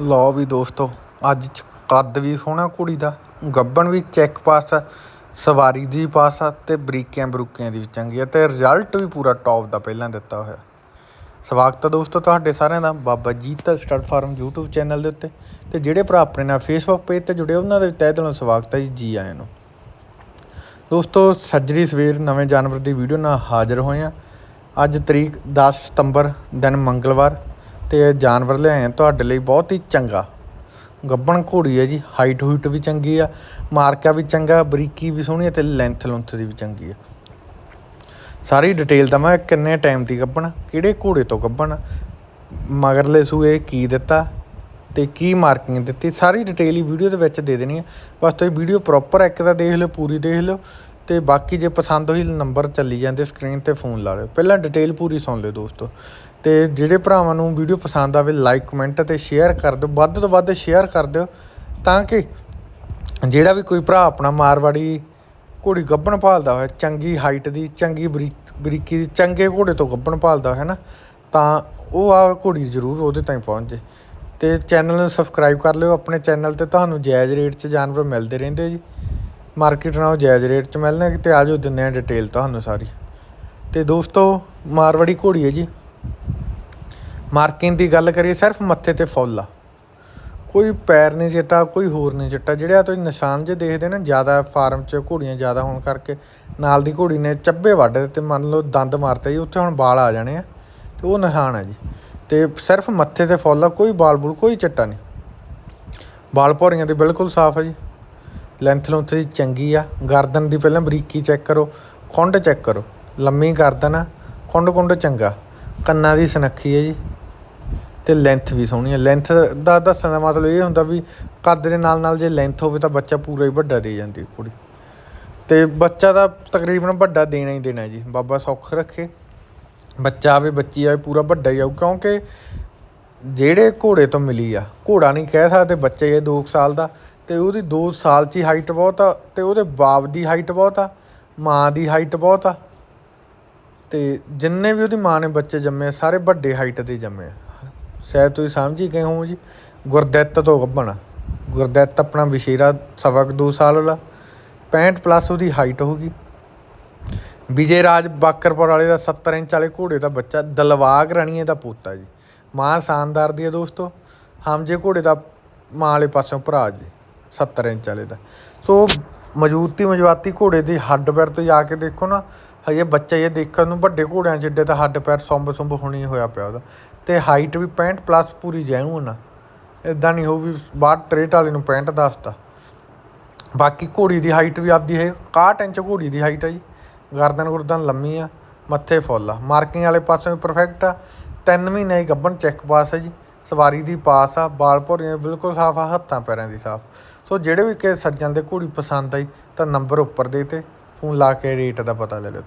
ਲਓ ਵੀ ਦੋਸਤੋ, ਅੱਜ ਕੱਦ ਵੀ ਸੋਹਣਾ ਕੁੜੀ ਦਾ, ਗੱਬਣ ਵੀ ਚੈੱਕ ਪਾਸ ਆ, ਸਵਾਰੀ ਦੀ ਪਾਸ ਆ ਤੇ ਬਰੀਕਿਆਂ ਬਰੂਕਿਆਂ ਦੀ ਵੀ ਚੰਗੀ ਆ ਤੇ ਰਿਜ਼ਲਟ ਵੀ ਪੂਰਾ ਟੌਪ ਦਾ ਪਹਿਲਾਂ ਦਿੱਤਾ ਹੋਇਆ। ਸਵਾਗਤ ਹੈ ਦੋਸਤੋ ਤੁਹਾਡੇ ਸਾਰਿਆਂ ਦਾ Baba Jita stud farm YouTube channel ਦੇ ਉੱਤੇ ਤੇ ਜਿਹੜੇ ਭਰਾ ਆਪਣੇ ਨਾਲ Facebook ਪੇਜ ਤੇ ਜੁੜੇ ਉਹਨਾਂ ਦੇ ਤਹਿ ਦਿਲੋਂ ਸਵਾਗਤ ਹੈ ਜੀ ਜੀ ਆਇਆਂ ਨੂੰ। ਦੋਸਤੋ, ਸੱਜਰੀ ਸਵੇਰ ਨਵੇਂ ਜਾਨਵਰ ਦੀ ਵੀਡੀਓ ਨਾਲ ਹਾਜ਼ਰ ਹੋਏ ਹਾਂ ਅੱਜ ਤਰੀਕ 10 ਸਤੰਬਰ, ਦਿਨ ਮੰਗਲਵਾਰ ਤੇ ਇਹ ਜਾਨਵਰ ਲਿਆਏ ਹਾਂ ਤੁਹਾਡੇ ਲਈ ਬਹੁਤ ਹੀ ਚੰਗਾ। ਗੱਬਣ ਘੋੜੀ ਹੈ ਜੀ ਹਾਈਟ ਹੂਟ ਵੀ ਚੰਗੀ ਆ, ਮਾਰਕਾ ਵੀ ਚੰਗਾ, ਬਰੀਕੀ ਵੀ ਸੋਹਣੀ ਹੈ ਤੇ ਲੈਂਥ ਲੁੰਥ ਦੀ ਵੀ ਚੰਗੀ ਆ। ਸਾਰੀ ਡਿਟੇਲ ਤਾਂ ਮੈਂ ਕਿੰਨੇ ਟਾਈਮ ਦੀ ਗੱਬਣ ਕਿਹੜੇ ਘੋੜੇ ਤੋਂ ਗੱਬਣ ਮਗਰਲੇ ਸੂਏ ਕੀ ਦਿੱਤਾ ਤੇ ਕੀ ਮਾਰਕਿੰਗ ਦਿੱਤੀ? ਸਾਰੀ ਡਿਟੇਲ ਹੀ ਵੀਡੀਓ ਦੇ ਵਿੱਚ ਦੇ ਦੇਣੀ ਹੈ ਬਸ ਤੁਸੀਂ ਵੀਡੀਓ ਪ੍ਰੋਪਰ ਇੱਕ ਤਾਂ ਦੇਖ ਲਿਓ, ਪੂਰੀ ਦੇਖ ਲਿਓ ਤੇ ਬਾਕੀ ਜੇ ਪਸੰਦ ਹੋਈ ਨੰਬਰ ਚੱਲੀ ਜਾਂਦੇ ਸਕਰੀਨ ਤੇ ਫੋਨ ਲਾ ਲਿਓ। ਪਹਿਲਾਂ ਡਿਟੇਲ ਪੂਰੀ ਸੁਣ ਲਿਓ ਦੋਸਤੋ। ਤੇ ਜਿਹੜੇ ਭਰਾਵਾਂ ਨੂੰ ਵੀਡੀਓ ਪਸੰਦ ਆਵੇ ਲਾਈਕ ਕਮੈਂਟ ਅਤੇ ਸ਼ੇਅਰ ਕਰ ਦਿਓ, ਵੱਧ ਤੋਂ ਵੱਧ ਸ਼ੇਅਰ ਕਰ ਦਿਓ, ਤਾਂ ਕਿ ਜਿਹੜਾ ਵੀ ਕੋਈ ਭਰਾ ਆਪਣਾ ਮਾਰਵਾੜੀ ਘੋੜੀ ਗੱਭਣ ਭਾਲਦਾ ਹੋਇਆ ਚੰਗੀ ਹਾਈਟ ਦੀ, ਚੰਗੀ ਬਰੀ ਬਰੀਕੀ ਦੀ, ਚੰਗੇ ਘੋੜੇ ਤੋਂ ਗੱਭਣ ਭਾਲਦਾ ਹੈ ਨਾ, ਤਾਂ ਉਹ ਆ ਘੋੜੀ ਜ਼ਰੂਰ ਉਹਦੇ ਤਾਈਂ ਪਹੁੰਚ ਜੇ। ਤੇ ਚੈਨਲ ਨੂੰ ਸਬਸਕ੍ਰਾਈਬ ਕਰ ਲਿਓ ਆਪਣੇ ਚੈਨਲ ਤੇ, ਤੁਹਾਨੂੰ ਜਾਇਜ਼ ਰੇਟ 'ਚ ਜਾਨਵਰ ਮਿਲਦੇ ਰਹਿੰਦੇ ਜੀ। ਮਾਰਕੀਟ ਨਾਲੋਂ ਜਾਇਜ਼ ਰੇਟ 'ਚ ਮਿਲਣੇ ਤੇ ਆਜੋ ਦਿੰਦੇ ਆ ਡਿਟੇਲ ਤੁਹਾਨੂੰ ਸਾਰੀ। ਤੇ ਦੋਸਤੋ, ਮਾਰਵਾੜੀ ਘੋੜੀ ਹੈ ਜੀ। ਮਾਰਕਿੰਗ ਦੀ ਗੱਲ ਕਰੀਏ, ਸਿਰਫ ਮੱਥੇ ਤੇ ਫੁੱਲ ਆ। ਕੋਈ ਪੈਰ ਨਹੀਂ ਚਿੱਟਾ, ਕੋਈ ਹੋਰ ਨਹੀਂ ਚਿੱਟਾ। ਜਿਹੜਾ ਤੁਸੀਂ ਨਿਸ਼ਾਨ ਜੇ ਦੇਖਦੇ ਨਾ, ਜ਼ਿਆਦਾ ਫਾਰਮ 'ਚ ਘੋੜੀਆਂ ਜ਼ਿਆਦਾ ਹੋਣ ਕਰਕੇ, ਨਾਲ ਦੀ ਘੋੜੀ ਨੇ ਚੱਬੇ ਵੱਢ ਦਿੱਤੇ ਮੰਨ ਲਓ ਦੰਦ ਮਾਰਤੇ ਜੀ, ਉੱਥੇ ਹੁਣ ਵਾਲ ਆ ਜਾਣੇ ਆ, ਤੇ ਉਹ ਨਿਸ਼ਾਨ ਆ ਜੀ। ਤੇ ਸਿਰਫ ਮੱਥੇ ਤੇ ਫੁੱਲ ਆ, ਕੋਈ ਵਾਲ ਬੂਲ ਕੋਈ ਚਿੱਟਾ ਨਹੀਂ। ਵਾਲ ਭੌਰੀਆਂ ਦੇ ਬਿਲਕੁਲ ਸਾਫ਼ ਆ ਜੀ। ਲੈਂਥ ਲੁੰਥ ਦੀ ਚੰਗੀ ਆ। ਗਰਦਨ ਦੀ ਪਹਿਲਾਂ ਬਰੀਕੀ ਚੈੱਕ ਕਰੋ, ਖੁੰਡ ਚੈੱਕ ਕਰੋ। ਲੰਮੀ ਗਰਦਨ ਆ, ਖੁੰਡ ਖੁੰਡ ਚੰਗਾ। ਕੰਨਾਂ ਦੀ ਸੁਨੱਖੀ ਹੈ ਜੀ। ਤੇ ਲੈਂਥ ਵੀ ਸੋਹਣੀ ਹੈ ਲੈਂਥ ਦਾ ਦੱਸਣ ਦਾ ਮਤਲਬ ਇਹ ਹੁੰਦਾ ਵੀ ਕੱਦ ਦੇ ਨਾਲ ਨਾਲ ਜੇ ਲੈਂਥ ਹੋਵੇ ਤਾਂ ਬੱਚਾ ਪੂਰਾ ਹੀ ਵੱਡਾ ਦੇ ਜਾਂਦੀ ਹੈ ਕੁੜੀ। ਤੇ ਬੱਚਾ ਤਾਂ ਤਕਰੀਬਨ ਵੱਡਾ ਦੇਣਾ ਹੀ ਦੇਣਾ ਜੀ। ਬਾਬਾ ਸੌਖ ਰੱਖੇ। ਬੱਚਾ ਆਵੇ ਬੱਚੀ ਆਵੇ ਪੂਰਾ ਵੱਡਾ ਹੀ ਆਊ। ਕਿਉਂਕਿ ਜਿਹੜੇ ਘੋੜੇ ਤੋਂ ਮਿਲੀ ਆ ਘੋੜਾ ਨਹੀਂ ਕਹਿ ਸਕਦੇ ਬੱਚੇ ਇਹ 2 ਸਾਲ ਦਾ। ਤੇ ਉਹਦੀ 2 ਸਾਲ 'ਚ ਹੀ ਹਾਈਟ ਬਹੁਤ ਆ ਤੇ ਉਹਦੇ ਬਾਪ ਦੀ ਹਾਈਟ ਬਹੁਤ ਆ ਮਾਂ ਦੀ ਹਾਈਟ ਬਹੁਤ ਆ। ਤੇ ਜਿੰਨੇ ਵੀ ਉਹਦੀ ਮਾਂ ਨੇ ਬੱਚੇ ਜੰਮੇ ਆ, ਸਾਰੇ ਵੱਡੇ ਹਾਈਟ ਦੇ ਜੰਮੇ ਆ। ਸ਼ਾਇਦ ਤੁਸੀਂ ਸਮਝ ਹੀ ਗਏ ਹੋ ਜੀ। ਗੁਰਦਿੱਤ ਤੋਂ ਗੱਭਣ। ਗੁਰਦਿੱਤ ਆਪਣਾ ਵਿਸ਼ੇਰਾ ਸਬਕ ਕੁ ਦੋ ਸਾਲ ਵਾਲਾ। 65 ਪਲੱਸ ਉਹਦੀ ਹਾਈਟ ਹੋਗੀ ਵਿਜੇ ਰਾਜ ਬਾਕਰਪੁਰ ਵਾਲੇ ਦਾ 70 ਇੰਚ ਵਾਲੇ ਘੋੜੇ ਦਾ ਬੱਚਾ, ਦਲਵਾਗ ਰਣੀਏ ਦਾ ਪੋਤਾ ਜੀ। ਮਾਂ ਸ਼ਾਨਦਾਰ ਦੀ ਹੈ ਦੋਸਤੋ। ਹਮਜੇ ਘੋੜੇ ਦਾ ਮਾਂ ਵਾਲੇ ਪਾਸੋਂ ਭਰਾ ਜੀ 70 ਇੰਚ ਵਾਲੇ ਦਾ। ਸੋ ਮਜ਼ਬੂਤੀ ਮਜਵਾਤੀ ਘੋੜੇ ਦੀ ਹੱਡ ਪੈਰ ਤੇ ਜਾ ਕੇ ਦੇਖੋ ਨਾ। ਹਜੇ ਬੱਚਾ ਇਹ ਦੇਖਣ ਨੂੰ ਵੱਡੇ ਘੋੜਿਆਂ ਜਿੱਡੇ ਤਾਂ ਹੱਡ ਪੈਰ ਸੁੰਬ ਸੁੰਬ ਹੋਣੀ ਹੋਇਆ ਪਿਆ ਉਹਦਾ। ਅਤੇ ਹਾਈਟ ਵੀ 65 ਪਲੱਸ ਪੂਰੀ ਜੈਨੂਨ ਆ ਇੱਦਾਂ ਨਹੀਂ ਹੋ ਵੀ 62 63 ਵਾਲੇ ਨੂੰ 65 ਦੱਸਤਾ। ਬਾਕੀ ਘੋੜੀ ਦੀ ਹਾਈਟ ਵੀ ਆਪਦੀ ਹੈ 61 ਇੰਚ ਘੋੜੀ ਦੀ ਹਾਈਟ ਆ ਜੀ। ਗਰਦਨ ਗੁਰਦਨ ਲੰਮੀ ਆ, ਮੱਥੇ ਫੁੱਲ ਆ। ਮਾਰਕਿੰਗ ਵਾਲੇ ਪਾਸੇ ਵੀ ਪਰਫੈਕਟ ਆ। ਤਿੰਨ ਮਹੀਨੇ ਦੀ ਗੱਭਣ ਚੈੱਕ ਪਾਸ ਹੈ ਜੀ। ਸਵਾਰੀ ਦੀ ਪਾਸ ਆ, ਬਾਲ ਭੋਰੀਆਂ ਬਿਲਕੁਲ ਸਾਫ਼ ਆ, ਹੱਥਾਂ ਪੈਰਾਂ ਦੀ ਸਾਫ਼। ਸੋ ਜਿਹੜੇ ਵੀ ਕਿਸੇ ਸੱਜਣ ਦੇ ਘੋੜੀ ਪਸੰਦ ਆਈ ਤਾਂ ਨੰਬਰ ਉੱਪਰ ਦੇ ਤੇ ਫੋਨ ਲਾ ਕੇ ਰੇਟ ਦਾ ਪਤਾ ਲੈ ਲਿਓ।